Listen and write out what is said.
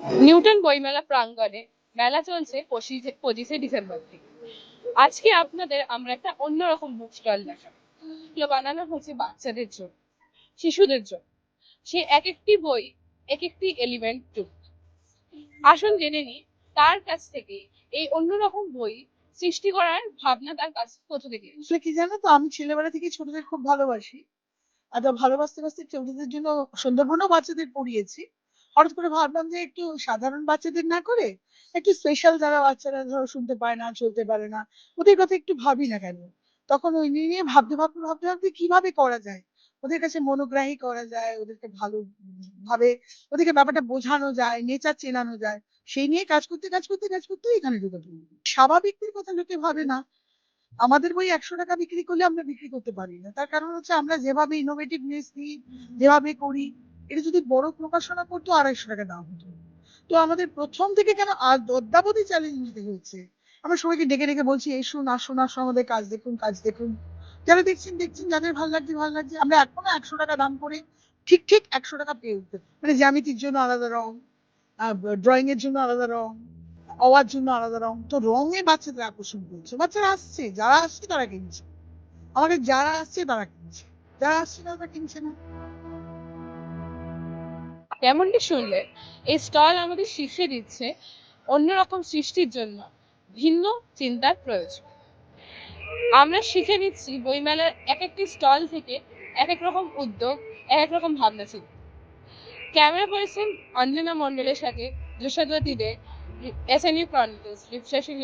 Newton বইমেলা প্রাঙ্গণে মেলা চলছে পঁচিশে ডিসেম্বর থেকে। আজকে আপনাদের আমরা একটা অন্যরকম বুক স্টল দেখাবো। বানানো হচ্ছে বাচ্চাদের জন্য, শিশুদের জন্য। সে এক একটি বই এক একটি এলিমেন্ট যুক্ত আসুন জেনে নিই, তার কাছ থেকে এই অন্যরকম বই সৃষ্টি করার ভাবনা তার কাছ কোথা থেকে আসলে কি জানো তো, আমি ছেলেবেলা থেকে ছোটদের খুব ভালোবাসি। আর ভালোবাসতে বাসতে ছোটদের জন্য সুন্দরবনও বাচ্চাদের পড়িয়েছি। হঠাৎ করে ভাবলাম যে একটু সাধারণ বাচ্চাদের না করে একটু স্পেশাল যারা বাচ্চারা ধরো শুনতে পায় না, চলতে পারে না, ওদের কথা একটু ভাবি না কেন? তখন ওই নিয়ে ভাবতে ভাবতে ভাবতে ভাবতে কীভাবে করা যায়? ওদের কাছে মনোগ্রাহী করা যায়, ওদেরকে ভালো ভাবে, ওদেরকে ব্যাপারটা বোঝানো যায় নেচার চেনানো যায়, সেই নিয়ে কাজ করতে কাজ করতে কাজ করতে এখানে ঢুকে পড়ি। স্বাভাবিকদের কথা লোকে ভাবে না। আমাদের বই একশো টাকা বিক্রি করলে আমরা বিক্রি করতে পারি না। তার কারণ হচ্ছে আমরা যেভাবে ইনোভেটিভনেস দিই, যেভাবে করি এটা যদি বড় প্রকাশনা করতো আড়াইশো টাকা দাম হতো। তো আমাদের প্রথম থেকে কেন অদ্যাবধি চ্যালেঞ্জ নিতে হয়েছে? আমরা সবাইকে ডেকে ডেকে বলছি, এই এসুন আসুন আসুন, আমাদের কাজ দেখুন কাজ দেখুন। যারা দেখছেন দেখছেন, যাদের ভালো লাগছে ভালো লাগছে, আমরা এখনও একশো টাকা দাম করে ঠিক ঠিক একশো টাকা পেয়ে উঠতে মানে জ্যামিতির জন্য আলাদা রং ড্রয়িং এর জন্য আলাদা রং হওয়ার জন্য আলাদা রং। তো রঙে বাচ্চাদের আকর্ষণ করছে। বাচ্চারা আসছে, যারা আসছে তারা কিনছে। আমাদের যারা আসছে তারা কিনছে। যারা আসছে তারা কিনছে না। যেমনটি শুনলে এই স্টল আমাদের শিখিয়ে দিচ্ছে অন্যরকম সৃষ্টির জন্য ভিন্ন চিন্তার প্রয়োজন। আমরা শিখে নিচ্ছি বইমেলার এক একটি স্টল থেকে এক এক রকম উদ্যোগ এক এক রকম ভাবনা চিন্তা। ক্যামেরা পার্সন অঞ্জনা মন্ডলের সাথে যশোদা দিলে S N U chronicles, Ripsa Singh